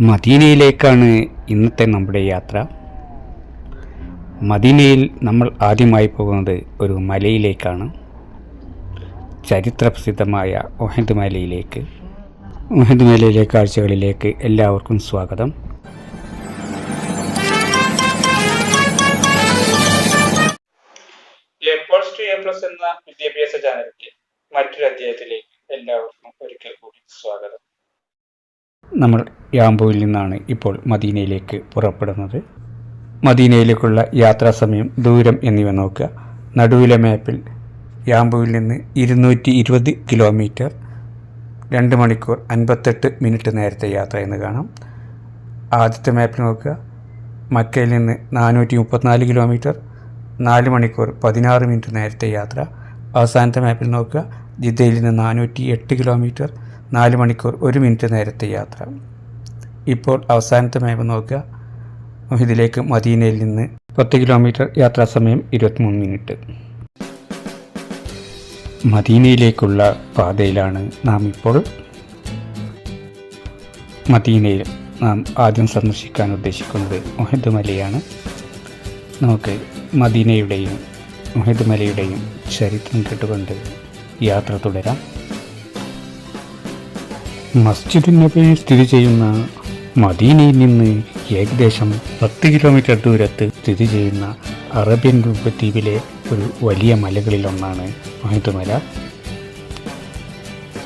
മദീനയിലേക്കാണ് ഇന്നത്തെ നമ്മുടെ യാത്ര. മദീനയിൽ നമ്മൾ ആദ്യമായി പോകുന്നത് ഒരു മലയിലേക്കാണ്. ചരിത്രപ്രസിദ്ധമായ ഒഹദ് മലയിലേക്ക്. ഒഹദ് മലയിലെ കാഴ്ചകളിലേക്ക് എല്ലാവർക്കും സ്വാഗതം. എന്ന വിദ്യാഭ്യാസ ചാനലിന്റെ മറ്റൊരു അധ്യായത്തിലേക്ക് എല്ലാവർക്കും ഒരിക്കൽ കൂടി സ്വാഗതം. നമ്മൾ യാമ്പുവിൽ നിന്നാണ് ഇപ്പോൾ മദീനയിലേക്ക് പുറപ്പെടുന്നത്. മദീനയിലേക്കുള്ള യാത്രാ സമയം ദൂരം എന്നിവ നോക്കുക. നടുവിലെ മാപ്പിൽ യാമ്പുവിൽ നിന്ന് ഇരുന്നൂറ്റി ഇരുപത് കിലോമീറ്റർ രണ്ട് മണിക്കൂർ അൻപത്തെട്ട് മിനിറ്റ് നേരത്തെ യാത്ര എന്ന് കാണാം. ആദ്യത്തെ മാപ്പിൽ നോക്കുക. മക്കയിൽ നിന്ന് നാനൂറ്റി മുപ്പത്തിനാല് കിലോമീറ്റർ നാല് മണിക്കൂർ പതിനാറ് മിനിറ്റ് നേരത്തെ യാത്ര. അവസാനത്തെ മാപ്പിൽ നോക്കുക. ജിദ്ദയിൽ നിന്ന് നാനൂറ്റി എട്ട് കിലോമീറ്റർ നാല് മണിക്കൂർ ഒരു മിനിറ്റ് നേരത്തെ യാത്ര. ഇപ്പോൾ അവസാനത്തെ മാപ്പ് നോക്കുക. ഇതിലേക്ക് മദീനയിൽ നിന്ന് പത്ത് കിലോമീറ്റർ യാത്രാ സമയം ഇരുപത്തിമൂന്ന് മിനിറ്റ്. മദീനയിലേക്കുള്ള പാതയിലാണ് നാം ഇപ്പോൾ. മദീനയിൽ നാം ആദ്യം സന്ദർശിക്കാൻ ഉദ്ദേശിക്കുന്നത് മൊഹദ് മലയാണ്. നമുക്ക് മദീനയുടെയും മൊഹദ് മലയുടെയും ചരിത്രം കേട്ടുകൊണ്ട് യാത്ര തുടരാം. മസ്ജിദ് നബിയിൽ സ്ഥിതി ചെയ്യുന്ന മദീനയിൽ നിന്ന് ഏകദേശം പത്ത് കിലോമീറ്റർ ദൂരത്ത് സ്ഥിതി ചെയ്യുന്ന അറേബ്യൻ ദ്വീപിലെ ഒരു വലിയ മലകളിലൊന്നാണ് മഹിദ് മല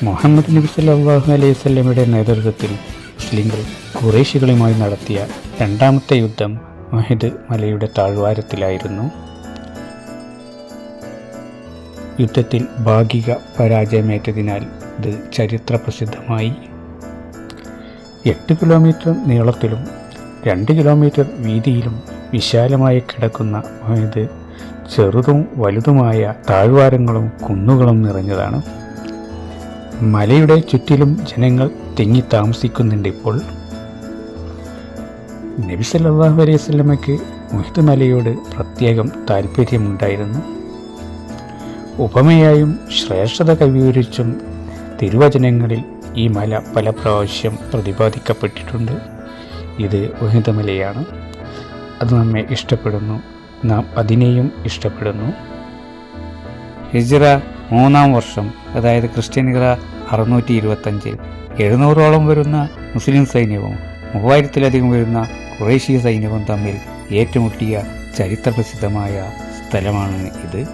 മുഹമ്മദ് നബി സല്ലല്ലാഹു അലൈഹി വസല്ലമയുടെ നേതൃത്വത്തിൽ മുസ്ലിങ്ങൾ കുറേശികളുമായി നടത്തിയ രണ്ടാമത്തെ യുദ്ധം മഹിദ് മലയുടെ താഴ്വാരത്തിലായിരുന്നു. യുദ്ധത്തിൽ ഭാഗിക പരാജയമേറ്റതിനാൽ ഇത് ചരിത്ര പ്രസിദ്ധമായി എട്ട് കിലോമീറ്റർ നീളത്തിലും രണ്ട് കിലോമീറ്റർ വീതിയിലും വിശാലമായി കിടക്കുന്ന ഇത് ചെറുതും വലുതുമായ താഴ്വാരങ്ങളും കുന്നുകളും നിറഞ്ഞതാണ്. മലയുടെ ചുറ്റിലും ജനങ്ങൾ തിങ്ങി താമസിക്കുന്നുണ്ട് ഇപ്പോൾ. നബി അലൈഹി സ്വലമയ്ക്ക് മുഹിത് മലയോട് പ്രത്യേകം താല്പര്യമുണ്ടായിരുന്നു. ഉപമയായും ശ്രേഷ്ഠത കൈവരിച്ചും തിരുവചനങ്ങളിൽ ഈ മല പല പ്രാവശ്യം പ്രതിപാദിക്കപ്പെട്ടിട്ടുണ്ട്. ഇത് ഉഹിതമലയാണ് അത് നമ്മെ ഇഷ്ടപ്പെടുന്നു. നാം അതിനെയും ഇഷ്ടപ്പെടുന്നു. ഹിജ്റ മൂന്നാം വർഷം അതായത് ക്രിസ്ത്യൻ ക്രിസ്ത്യനികത അറുന്നൂറ്റി ഇരുപത്തഞ്ചിൽ എഴുന്നൂറോളം വരുന്ന മുസ്ലിം സൈന്യവും മൂവായിരത്തിലധികം വരുന്ന കുറേശ്യ സൈന്യവും തമ്മിൽ ഏറ്റുമുട്ടിയ ചരിത്രപ്രസിദ്ധമായ സ്ഥലമാണ് ഇത്.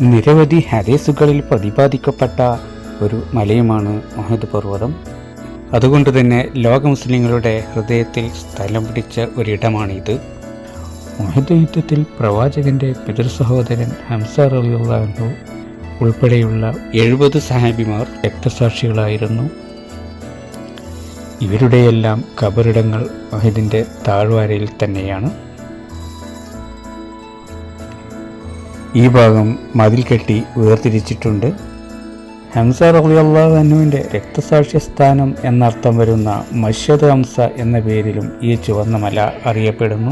നിരവധി ഹദീസുകളിൽ പ്രതിപാദിക്കപ്പെട്ട ഒരു മലയുമാണ് മഹദ് പർവതം അതുകൊണ്ട് തന്നെ ലോക മുസ്ലിങ്ങളുടെ ഹൃദയത്തിൽ സ്ഥലം പിടിച്ച ഒരിടമാണിത്. മഹദ് യുദ്ധത്തിൽ പ്രവാചകന്റെ പിതൃ സഹോദരൻ ഹംസ റലിയുള്ളു ഉൾപ്പെടെയുള്ള എഴുപത് സഹാബിമാർ രക്തസാക്ഷികളായിരുന്നു. ഇവരുടെയെല്ലാം കബറിടങ്ങൾ മഹിദിന്റെ താഴ്വാരയിൽ തന്നെയാണ്. ഈ ഭാഗം മതിൽ കെട്ടി വേർതിരിച്ചിട്ടുണ്ട്. ഹംസ റളിയല്ലാഹുവിന്റെ രക്തസാക്ഷി സ്ഥാനം എന്നർത്ഥം വരുന്ന മഷ്യദ് ഹംസ എന്ന പേരിലും ഈ ചുവന്ന മല അറിയപ്പെടുന്നു.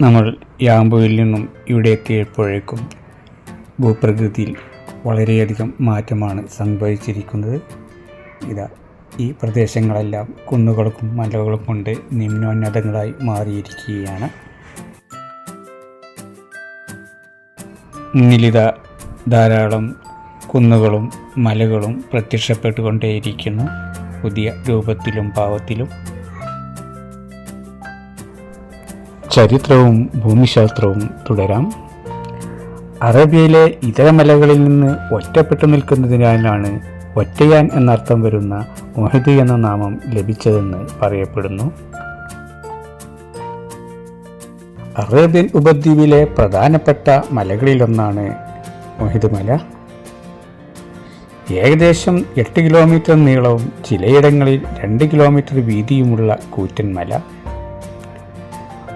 നമ്മൾ യാമ്പുവിൽ നിന്നും ഇവിടെ എത്തിയപ്പോഴേക്കും ഭൂപ്രകൃതിയിൽ വളരെയധികം മാറ്റമാണ് സംഭവിച്ചിരിക്കുന്നത്. ഇതാ ഈ പ്രദേശങ്ങളെല്ലാം കുന്നുകൾക്കും മലകളും കൊണ്ട് നിമ്നോന്നതങ്ങളായി മാറിയിരിക്കുകയാണ്. മുന്നിലിത ധാരാളം കുന്നുകളും മലകളും പ്രത്യക്ഷപ്പെട്ടുകൊണ്ടേയിരിക്കുന്നു. പുതിയ രൂപത്തിലും ഭാവത്തിലും. ചരിത്രവും ഭൂമിശാസ്ത്രവും തുടരാം. അറേബ്യയിലെ ഇതര മലകളിൽ നിന്ന് ഒറ്റപ്പെട്ടു നിൽക്കുന്നതിനാലാണ് ഒറ്റയാൻ എന്നർത്ഥം വരുന്ന മൊഹദി എന്ന നാമം ലഭിച്ചതെന്ന് പറയപ്പെടുന്നു. അറേബ്യൻ ഉപദ്വീപിലെ പ്രധാനപ്പെട്ട മലകളിലൊന്നാണ് മൊഹിദ് മല. ഏകദേശം എട്ട് കിലോമീറ്റർ നീളവും ചിലയിടങ്ങളിൽ രണ്ട് കിലോമീറ്റർ വീതിയുമുള്ള കൂറ്റൻ മല.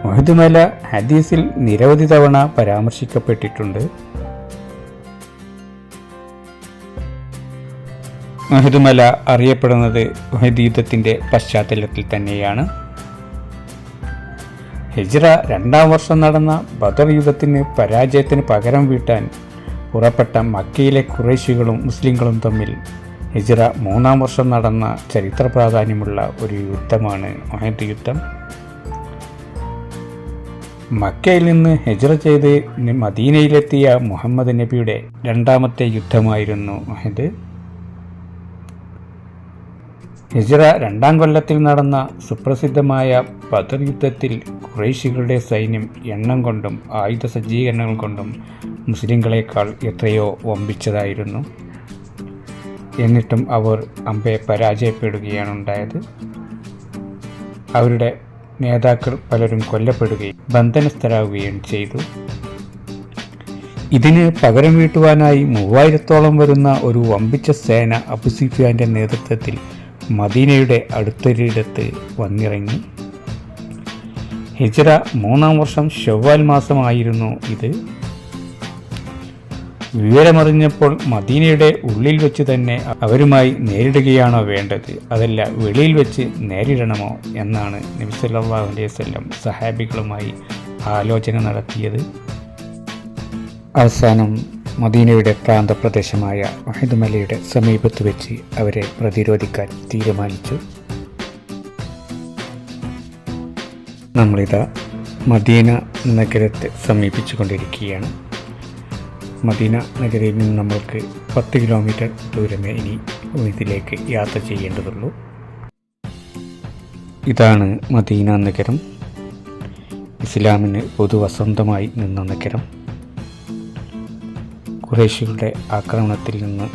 മൊഹിദ് മല ഹദീസിൽ നിരവധി തവണ പരാമർശിക്കപ്പെട്ടിട്ടുണ്ട്. മൊഹിദ് മല അറിയപ്പെടുന്നത് മൊഹിദ് യുദ്ധത്തിന്റെ പശ്ചാത്തലത്തിൽ തന്നെയാണ്. ഹിജ്റ രണ്ടാം വർഷം നടന്ന ബദർ യുദ്ധത്തിന് പരാജയത്തിന് പകരം വീട്ടാൻ പുറപ്പെട്ട മക്കയിലെ കുറേശികളും മുസ്ലിങ്ങളും തമ്മിൽ ഹിജ്ര മൂന്നാം വർഷം നടന്ന ചരിത്ര പ്രാധാന്യമുള്ള ഒരു യുദ്ധമാണ് ഒഹദ് യുദ്ധം. മക്കയിൽ നിന്ന് ഹിജ്ര ചെയ്ത് മദീനയിലെത്തിയ മുഹമ്മദ് നബിയുടെ രണ്ടാമത്തെ യുദ്ധമായിരുന്നു ഒഹദ് ഹിജ്റ രണ്ടാം കൊല്ലത്തിൽ നടന്ന സുപ്രസിദ്ധമായ ബദർ യുദ്ധത്തിൽ ഖുറൈശികളുടെ സൈന്യം എണ്ണം കൊണ്ടും ആയുധ സജ്ജീകരണങ്ങൾ കൊണ്ടും മുസ്ലിങ്ങളെക്കാൾ എത്രയോ വമ്പിച്ചതായിരുന്നു. എന്നിട്ടും അവർ അമ്പയെ പരാജയപ്പെടുകയാണ് ഉണ്ടായത്. അവരുടെ നേതാക്കൾ പലരും കൊല്ലപ്പെടുകയും ബന്ധനസ്ഥരാകുകയും ചെയ്തു. ഇതിന് പകരം വീട്ടുവാനായി മൂവായിരത്തോളം വരുന്ന ഒരു വമ്പിച്ച സേന അബുസിഫിയാന്റെ നേതൃത്വത്തിൽ മദീനയുടെ അടുത്തൊരിടത്ത് വന്നിറങ്ങി. ഹിജറ മൂന്നാം വർഷം ഷവ്വാൽ മാസമായിരുന്നു ഇത്. വിവരമറിഞ്ഞപ്പോൾ മദീനയുടെ ഉള്ളിൽ വെച്ച് തന്നെ അവരുമായി നേരിടുകയാണോ വേണ്ടത്? അതല്ല വെളിയിൽ വെച്ച് നേരിടണമോ എന്നാണ് നബി സല്ലല്ലാഹു അലൈഹി വസല്ലം സഹാബികളുമായി ആലോചന നടത്തിയത്. അവസാനം മദീനയുടെ പ്രാന്തപ്രദേശമായ വഹിദ് മലയുടെ സമീപത്ത് വെച്ച് അവരെ പ്രതിരോധിക്കാൻ തീരുമാനിച്ചു. നമ്മളിതാ മദീന നഗരത്തെ സമീപിച്ചു കൊണ്ടിരിക്കുകയാണ് മദീന നഗരയിൽ നിന്ന് നമ്മൾക്ക് പത്ത് കിലോമീറ്റർ ദൂരമേ ഇനി ഇതിലേക്ക് യാത്ര ചെയ്യേണ്ടതുള്ളൂ. ഇതാണ് മദീന നഗരം. ഇസ്ലാമിന് പൊതുവസന്തമായി നിന്ന നഗരം. കുറേശികളുടെ ആക്രമണത്തിൽ നിന്ന്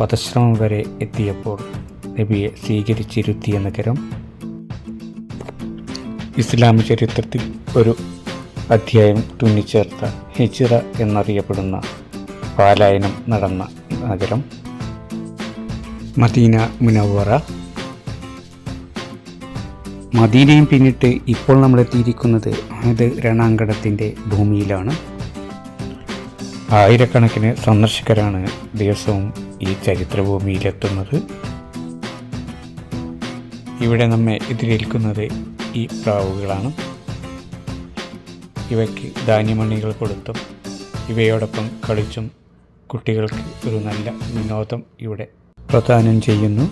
വധശ്രമം വരെ എത്തിയപ്പോൾ നബിയെ സ്വീകരിച്ചിരുത്തിയ നഗരം ഇസ്ലാം ചരിത്രത്തിൽ ഒരു അധ്യായം തുന്നിച്ചേർത്ത ഹിജിറ എന്നറിയപ്പെടുന്ന പാലായനം നടന്ന നഗരം മദീന മുനവറ മദീനയും പിന്നിട്ട് ഇപ്പോൾ നമ്മളെത്തിയിരിക്കുന്നത് അത് രണാങ്കണത്തിന്റെ ഭൂമിയിലാണ്. ആയിരക്കണക്കിന് സന്ദർശകരാണ് ദിവസവും ഈ ചരിത്രഭൂമിയിലെത്തുന്നത്. ഇവിടെ നമ്മെ എതിരേൽക്കുന്നത് ഈ പ്രാവുകളാണ്. ഇവയ്ക്ക് ധാന്യമണികൾ കൊടുത്തും ഇവയോടൊപ്പം കളിച്ചും കുട്ടികൾക്ക് ഒരു നല്ല വിനോദം ഇവിടെ പ്രദാനം ചെയ്യുന്നു.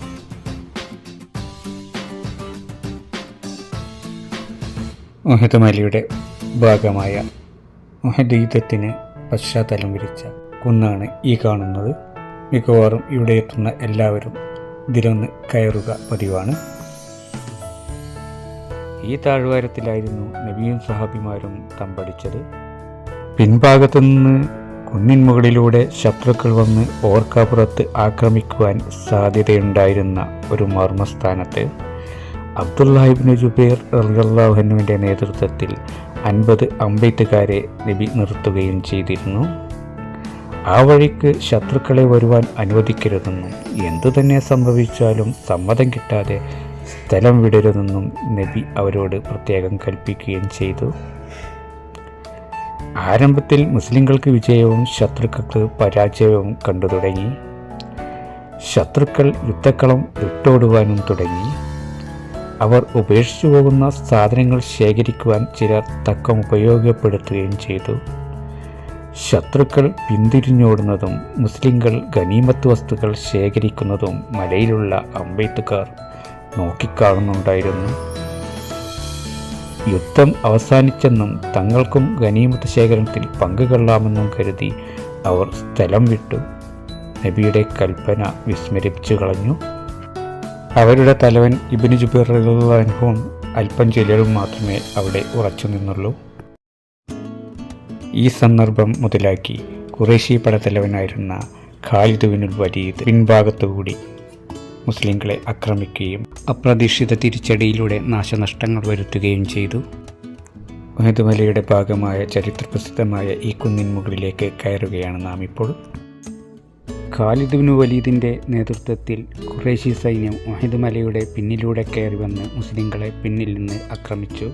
മുഹദ് ഭാഗമായ മുഹദ് യുദ്ധത്തിന് പശ്ചാത്തലം വിരിച്ച കുന്നാണ് ഈ കാണുന്നത്. മിക്കവാറും ഇവിടെ എത്തുന്ന എല്ലാവരും ഇതിലൊന്ന് കയറുക പതിവാണ്. ഈ താഴ്വാരത്തിലായിരുന്നു നബിയും സഹാബിമാരും തമ്പടിച്ചത്. പിൻഭാഗത്തുനിന്ന് കുന്നിൻ മുകളിലൂടെ ശത്രുക്കൾ വന്ന് ഓർക്കാപ്പുറത്ത് ആക്രമിക്കുവാൻ സാധ്യതയുണ്ടായിരുന്ന ഒരു മർമ്മസ്ഥാനത്ത് അബ്ദുല്ലാഹിബിന് ജുബൈർ റളിയല്ലാഹുവിന്റെ നേതൃത്വത്തിൽ അൻപത് അമ്പെയ്ത്തുകാരെ നബി നിർത്തുകയും ചെയ്തിരുന്നു. ആ വഴിക്ക് ശത്രുക്കളെ വരുവാൻ അനുവദിക്കരുതെന്നും എന്തു തന്നെ സംഭവിച്ചാലും സമ്മതം കിട്ടാതെ സ്ഥലം വിടരുതെന്നും നബി അവരോട് പ്രത്യേകം കൽപ്പിക്കുകയും ചെയ്തു. ആരംഭത്തിൽ മുസ്ലിങ്ങൾക്ക് വിജയവും ശത്രുക്കൾക്ക് പരാജയവും കണ്ടു തുടങ്ങി. ശത്രുക്കൾ യുദ്ധക്കളം വിട്ടോടുവാനും തുടങ്ങി. അവർ ഉപേക്ഷിച്ചു പോകുന്ന സാധനങ്ങൾ ശേഖരിക്കുവാൻ ചിലർ തക്കം ഉപയോഗപ്പെടുത്തുകയും ചെയ്തു. ശത്രുക്കൾ പിന്തിരിഞ്ഞോടുന്നതും മുസ്ലിങ്ങൾ ഗനീമത്ത് വസ്തുക്കൾ ശേഖരിക്കുന്നതും മലയിലുള്ള അംബേദ്കാർ നോക്കിക്കാണുന്നുണ്ടായിരുന്നു. യുദ്ധം അവസാനിച്ചെന്നും തങ്ങൾക്കും ഗനീമത്ത് ശേഖരണത്തിൽ പങ്കുകൊള്ളാമെന്നും കരുതി അവർ സ്ഥലം വിട്ടു. നബിയുടെ കൽപ്പന വിസ്മരിപ്പിച്ചു കളഞ്ഞു. അവരുടെ തലവൻ ഇബിന് ജുബേറുള്ള അനുഭവം അല്പം ചിലരും മാത്രമേ അവിടെ ഉറച്ചു നിന്നുള്ളൂ. ഈ സന്ദർഭം മുതലാക്കി കുറേശി പടത്തലവനായിരുന്ന ഖാലിദുവിനുൽ വലീദ് പിൻഭാഗത്തുകൂടി മുസ്ലിങ്ങളെ ആക്രമിക്കുകയും അപ്രതീക്ഷിത തിരിച്ചടിയിലൂടെ നാശനഷ്ടങ്ങൾ വരുത്തുകയും ചെയ്തു. ഉഹദ് മലയുടെ ഭാഗമായ ചരിത്രപ്രസിദ്ധമായ ഈ കുന്നിൻ മുകളിലേക്ക് കയറുകയാണ് നാം ഇപ്പോൾ. ഖാലിദ് ബിനു വലീദിന്റെ നേതൃത്വത്തിൽ ഖുറേഷി സൈന്യം ഉഹദ് മലയുടെ പിന്നിലൂടെ കയറി വന്ന് മുസ്ലിങ്ങളെ പിന്നിൽ നിന്ന് ആക്രമിച്ചു.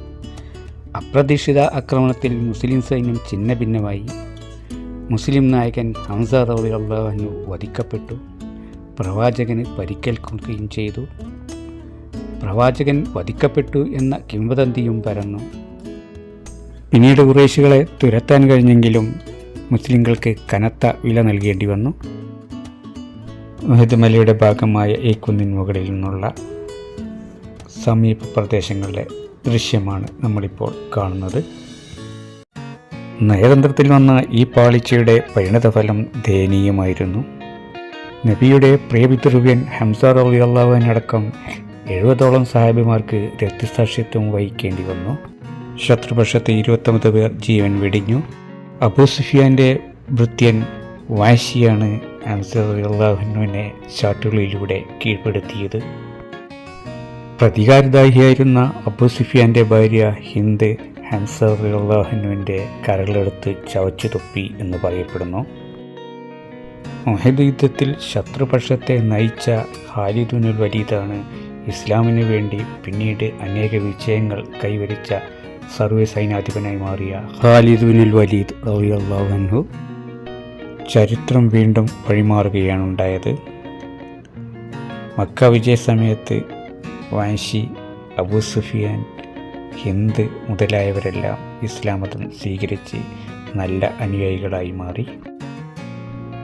അപ്രതീക്ഷിത ആക്രമണത്തിൽ മുസ്ലിം സൈന്യം ചിന്ന ഭിന്നമായി മുസ്ലിം നായകൻ ഹംസ റളിയല്ലാഹു വധിക്കപ്പെട്ടു. പ്രവാചകന് പരിക്കേൽക്കുകയും ചെയ്തു. പ്രവാചകൻ വധിക്കപ്പെട്ടു എന്ന കിംവദന്തിയും പരന്നു. പിന്നീട് കുറേശികളെ തുരത്താൻ കഴിഞ്ഞെങ്കിലും മുസ്ലിങ്ങൾക്ക് കനത്ത വില നൽകേണ്ടി വന്നു. ഉഹദ് മലയുടെ ഭാഗമായ ഈ കുന്നിൻ മുകളിൽ നിന്നുള്ള സമീപ പ്രദേശങ്ങളിലെ ദൃശ്യമാണ് നമ്മളിപ്പോൾ കാണുന്നത്. നയതന്ത്രത്തിൽ വന്ന ഈ പാളിച്ചയുടെ പരിണതഫലം ദയനീയമായിരുന്നു. നബിയുടെ പ്രിയപിതൃവ്യൻ ഹംസ റളിയല്ലാഹുവിനടക്കം എഴുപതോളം സാഹിബിമാർക്ക് രക്തസാക്ഷിത്വം വഹിക്കേണ്ടി വന്നു. ശത്രുപക്ഷത്തെ ഇരുപത്തൊമ്പത് പേർ ജീവൻ വെടിഞ്ഞു. അബൂ സുഫിയാന്റെ ഭൃത്യൻ വാശിയാണ് ഹംസ റളിയല്ലാഹുവിനെ ചാട്ടുകളിലൂടെ കീഴ്പ്പെടുത്തിയത്. പ്രതികാരദാഹിയായിരുന്ന അബു സുഫിയാന്റെ ഭാര്യ ഹിന്ദ് ഹംസ റളിയല്ലാഹുവിന്റെ കരളെടുത്ത് ചവച്ചു തൊപ്പി എന്ന് പറയപ്പെടുന്നു. മുഹദ് യുദ്ധത്തിൽ ശത്രുപക്ഷത്തെ നയിച്ച ഖാലിദുനുൽ വലീദാണ് ഇസ്ലാമിന് വേണ്ടി പിന്നീട് അനേക വിജയങ്ങൾ കൈവരിച്ച സർവ സൈനാധിപനായി മാറിയ ഖാലിദുനുൽ വലീദ് റളിയല്ലാഹു ചരിത്രം വീണ്ടും വഴിമാറുകയാണ് ഉണ്ടായത്. മക്ക വിജയ സമയത്ത് വാശി അബൂ സുഫിയാൻ ഹിന്ദ് മുതലായവരെല്ലാം ഇസ്ലാം മതം സ്വീകരിച്ച് നല്ല അനുയായികളായി മാറി.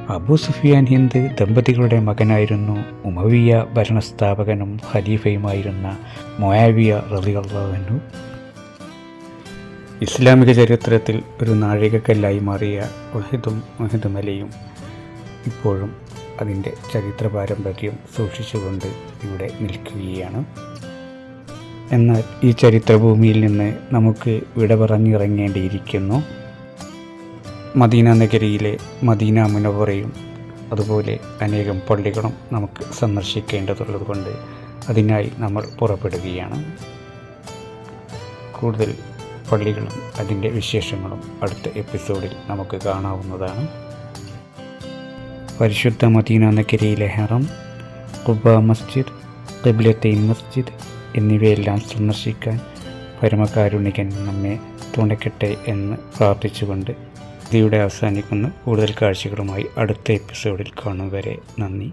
അബൂ സുഫിയാൻ ഹിന്ദ് ദമ്പതികളുടെ മകനായിരുന്നു ഉമവിയ ഭരണസ്ഥാപകനും ഖലീഫയുമായിരുന്ന മൊയാവിയ റളിയല്ലാഹു ഇസ്ലാമിക ചരിത്രത്തിൽ ഒരു നാഴികക്കല്ലായി മാറിയ ഒഹിദും ഒഹിദുമലയും ഇപ്പോഴും അതിന്റെ ചരിത്ര പാരമ്പര്യം സൂക്ഷിച്ചുകൊണ്ട് ഇവിടെ നിൽക്കുകയാണ്. എന്നാൽ ഈ ചരിത്രഭൂമിയിൽ നിന്ന് നമുക്ക് വിട പറഞ്ഞിറങ്ങേണ്ടിയിരിക്കുന്നു. മദീന നഗരിയിലെ മദീന മുനവറയും അതുപോലെ അനേകം പള്ളികളും നമുക്ക് സന്ദർശിക്കേണ്ടതുള്ളതുകൊണ്ട് അതിനായി നമ്മൾ പുറപ്പെടുകയാണ്. കൂടുതൽ പള്ളികളും അതിന്റെ വിശേഷങ്ങളും അടുത്ത എപ്പിസോഡിൽ നമുക്ക് കാണാവുന്നതാണ്. പരിശുദ്ധ മദീന നഗരിയിലെ ഹറം കുബ മസ്ജിദ് ഖിബ്ലത്തൈൻ മസ്ജിദ് എന്നിവയെല്ലാം സന്ദർശിക്കാൻ പരമകാരുണികൻ നമ്മെ തുണയ്ക്കട്ടെ എന്ന് പ്രാർത്ഥിച്ചുകൊണ്ട് ഇതിയുടെ അവസാനിക്കുന്ന കൂടുതൽ കാഴ്ചകളുമായി അടുത്ത എപ്പിസോഡിൽ കാണും വരെ. നന്ദി.